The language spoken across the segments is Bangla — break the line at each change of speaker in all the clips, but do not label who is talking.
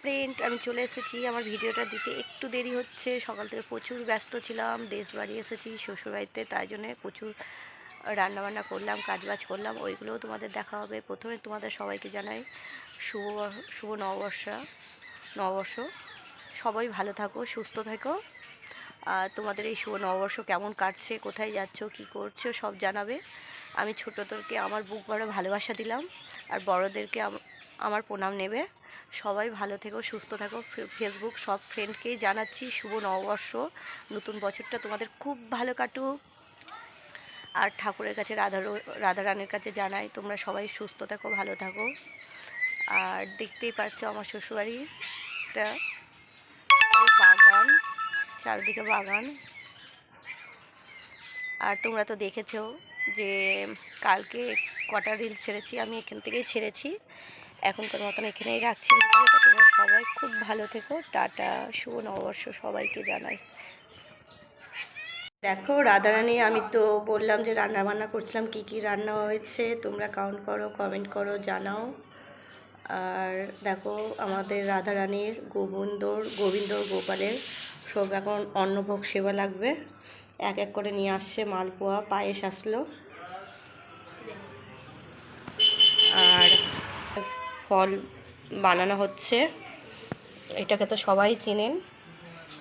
ফ্রেন্ড আমি চলে এসেছি। আমার ভিডিওটা দিতে একটু দেরি হচ্ছে। সকাল থেকে প্রচুর ব্যস্ত ছিলাম, দেশ বাড়ি এসেছি শ্বশুরবাড়িতে তাই জন্যে প্রচুর রান্নাবান্না করলাম, কাজবাজ করলাম। ওইগুলোও তোমাদের দেখা হবে। প্রথমে তোমাদের সবাইকে জানাই শুভ শুভ নববর্ষ নববর্ষ। সবাই ভালো থাকো, সুস্থ থাকো। আর তোমাদের এই শুভ নববর্ষ কেমন কাটছে, কোথায় যাচ্ছ, কি করছ, সব জানাবে। আমি ছোটোদেরকে আমার বুক ভরে ভালোবাসা দিলাম। আর বড়োদেরকে আম- আমার প্রণাম নেবে। সবাই ভালো থেকো, সুস্থ থাকো। ফেসবুক সব ফ্রেন্ডকেই জানাচ্ছি, শুভ নববর্ষ। নতুন বছরটা তোমাদের খুব ভালো কাটুক। আর ঠাকুরের কাছে, রাধা রাধা রানীর কাছে জানাই, তোমরা সবাই সুস্থ থাকো, ভালো থাকো। আর দেখতেই পাচ্ছ আমার শ্বশুরবাড়িটা বাগান, চারিদিকে বাগান। আর তোমরা তো দেখেছ যে কালকে কটা রিল ছেড়েছি, আমি এখান থেকেই ছেড়েছি। এখনকার মতন এখানেই রাখছি ভিডিওটা। তোমরা সবাই খুব ভালো থেকো। টাটা, শুভ নববর্ষ সবাইকে জানাই। দেখো, রাধারানী, আমি তো বললাম যে রান্না বান্না করছিলাম, কি কি রান্না হয়েছে, তোমরা কাউন্ট করো কমেন্ট করো, জানাও। আর দেখো, আমাদের রাধারানীর গোবিন্দর গোবিন্দর গোপালের সব এখন অন্নভোগ সেবা লাগবে। এক এক করে নিয়ে আসছে মালপোয়া, পায়েস আসলো আর ফল বানানো হচ্ছে। এটাকে তো সবাই চেনেন।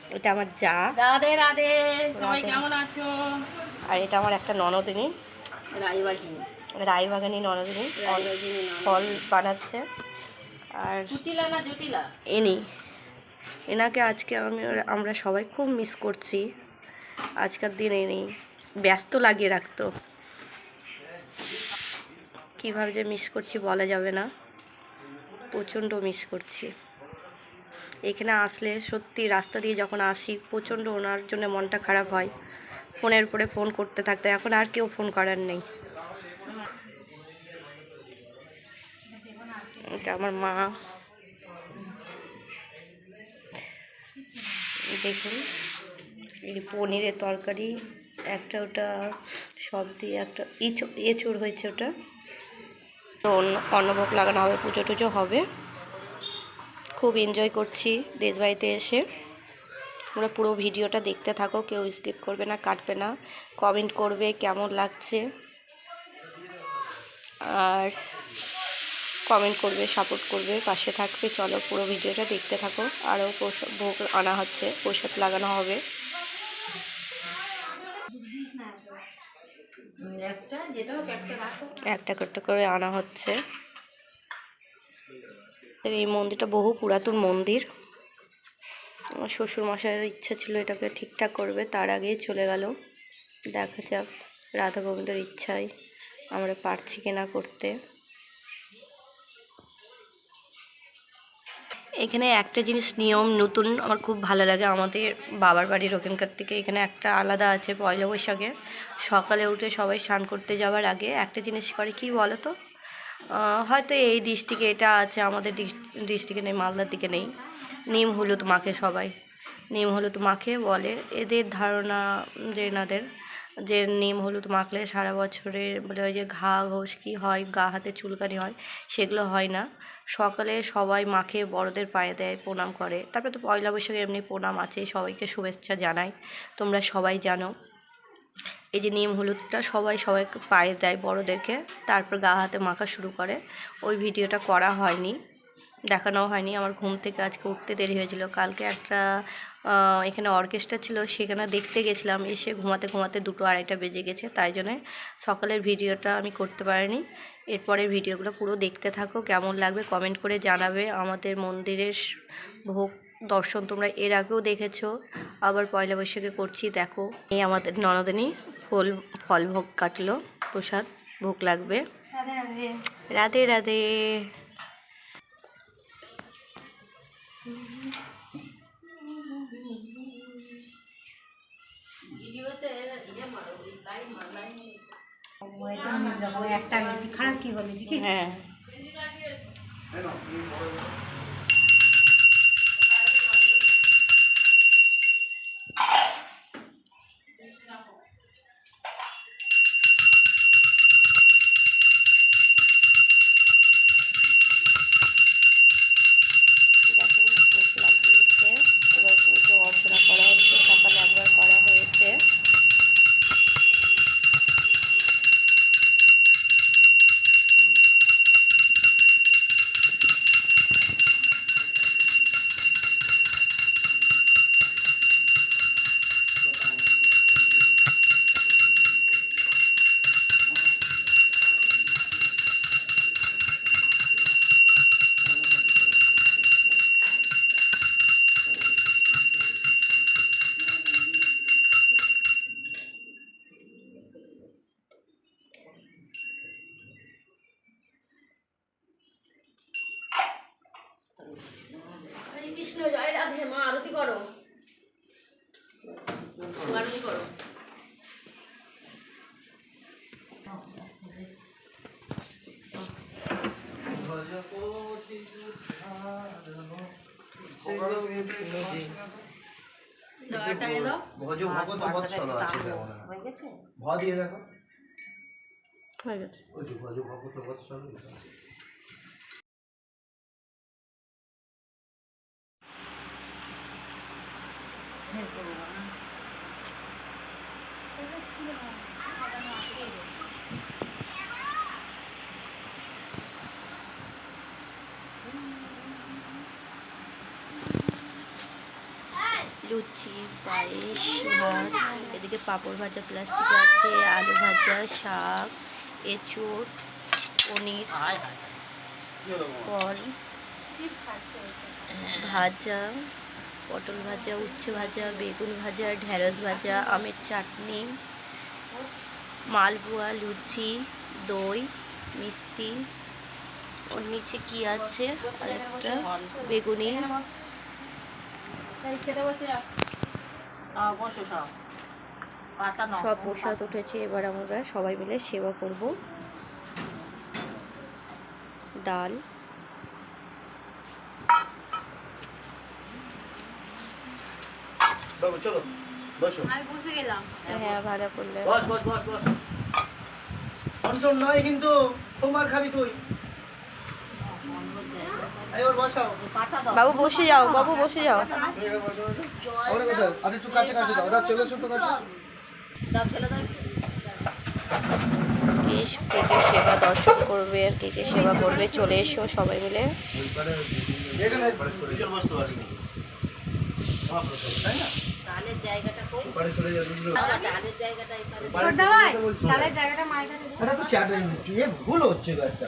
এটা আমার যা।
রাধে রাধে সবাই কেমন আছো?
আর এটা আমার একটা ননদিনী।
রাইবাড়ি
রায়বাগানি ননদিনী। ফল ফল বানাচ্ছে। আর
জটিলা না জটিলা?
এনি এনাকে আজকে আমি আমরা সবাই খুব মিস করছি। আজকের দিন এনি ব্যস্ত লাগিয়ে রাখতো। কীভাবে যে মিস করছি বলা যাবে না। প্রচণ্ড মিস করছি। এখানে আসলে সত্যি রাস্তা দিয়ে যখন আসি, প্রচণ্ড ওনার জন্য মনটা খারাপ হয়। ফোনের উপরে ফোন করতে থাকতে এখন আর কেউ ফোন করার নেই। এটা আমার মা। দেখুন, এই পনিরের তরকারি, একটা ওটা সব দিয়ে একটা ইঁচড় এঁচড় হয়েছে ওটা। তো অন্ন অন্নভোগ লাগানো হবে, পুজো টুজো হবে। খুব এনজয় করছি দেশবাড়িতে এসে। তোমরা পুরো ভিডিওটা দেখতে থাকো, কেউ স্কিপ করবে না, কাটবে না। কমেন্ট করবে কেমন লাগছে। আর কমেন্ট করবে সাপোর্ট করবে, পাশে থাকবে। চলো পুরো ভিডিওটা দেখতে থাকো। আরও প্রসাদ ভোগ আনা হচ্ছে, প্রসাদ লাগানো হবে।
একটা একটা
করে আনা হচ্ছে। এই মন্দিরটা বহু পুরাতন মন্দির। আমার শ্বশুর মশাইয়ের ইচ্ছা ছিল এটাকে ঠিকঠাক করবে, তার আগেই চলে গেল। দেখা যাক, রাধা গোবিন্দের ইচ্ছায় আমরা পারছি কিনা করতে। এখানে একটা জিনিস নিয়ম নতুন আমার খুব ভালো লাগে। আমাদের বাবার বাড়ির ওখানকার থেকে এখানে একটা আলাদা আছে পয়লা বৈশাখে। সকালে উঠে সবাই স্নান করতে যাওয়ার আগে একটা জিনিস করে, কি বলো তো হয়তো এই ডিস্ট্রিক্টে এটা আছে, আমাদের ডিস্ট্রিক্টে নেই, মালদার দিকে নেই। নিম, হলুদ মাখে সবাই। নিম, হলুদ মাখে বলে। এদের ধারণা যে এনাদের যে নিম হলুদ মাখলে সারা বছরে বলে যে ঘা ঘোষ কি হয়, গা হাতে চুলকানি হয়, সেগুলো হয় না। সকালে সবাই মাখে, বড়দের পায়ে দেয়, প্রণাম করে। তারপরে তো পয়লা বৈশাখে এমনি প্রণাম আছে, সবাইকে শুভেচ্ছা জানাই। তোমরা সবাই জানো। এই যে নিম হলুদটা সবাই সবাইকে পায়ে দেয় বড়োদেরকে, তারপর গা হাতে মাখা শুরু করে। ওই ভিডিওটা করা হয়নি। দেখানো হয়নি। আমার ঘুম থেকে আজকে উঠতে দেরি হয়েছিল। কালকে একটা এখানে অর্কেস্ট্রা ছিল সেখানে দেখতে গেছিলাম। এসে ঘুমাতে ঘুমাতে দুটো আড়াইটা বেজে গেছে। তাই জন্যে সকালের ভিডিওটা আমি করতে পারিনি। এরপরের ভিডিওগুলো পুরো দেখতে থাকো। কেমন লাগবে কমেন্ট করে জানাবে। আমাদের মন্দিরের ভোগ দর্শন তোমরা এর আগেও দেখেছ। আবার পয়লা বৈশাখে করছি দেখো। এই আমাদের ননদিনী ফল ফল ভোগ কাটলো। প্রসাদ ভোগ লাগবে।
রাধে রাধে।
একটা বেশি খারাপ কি বলেছি কি?
হ্যাঁ।
আরতি করো। আরতি করো।
ভজ ভগত বৎসল আছে ভ দিয়ে দেখো।
হয়ে গেছে।
ওই যে ভজ ভগত বৎসল
লুচি পায়েস ভাত এদিকে পাঁপড় ভাজা প্লাস্টিক আছে আলু ভাজা শাক এঁচোড় পনির ফল ভাজা। পটল ভাজা, উচ্ছে ভাজা, বেগুন ভাজা, ঢেঁড়স ভাজা, আমের চাটনি, মালপোয়া, লুচি, দই, মিষ্টি, ওর নিচে কি আছে? আর একটা বেগুনি।
সব
প্রসাদ উঠেছে, এবার আমরা সবাই মিলে সেবা করব। ডাল।
বাবু চলো বসো।
আমি বসে গেলাম।
হ্যাঁ ভালো করলে।
বস বস বস বস। অঞ্চল নয় কিন্তু তোমার খাবি তুই।
বাবু বসে যাও বাবু বসে যাও?
আর একটু কাছে কাছে ওরা চলে এসো তো কাছে।
কে কে সেবা দর্শন করবে আর কে কে সেবা করবে চলে এসো সবাই মিলে
এখানে দুজন বসতে পারি মহাপ্রসাদ, তাই না? ভুল হচ্ছে একটা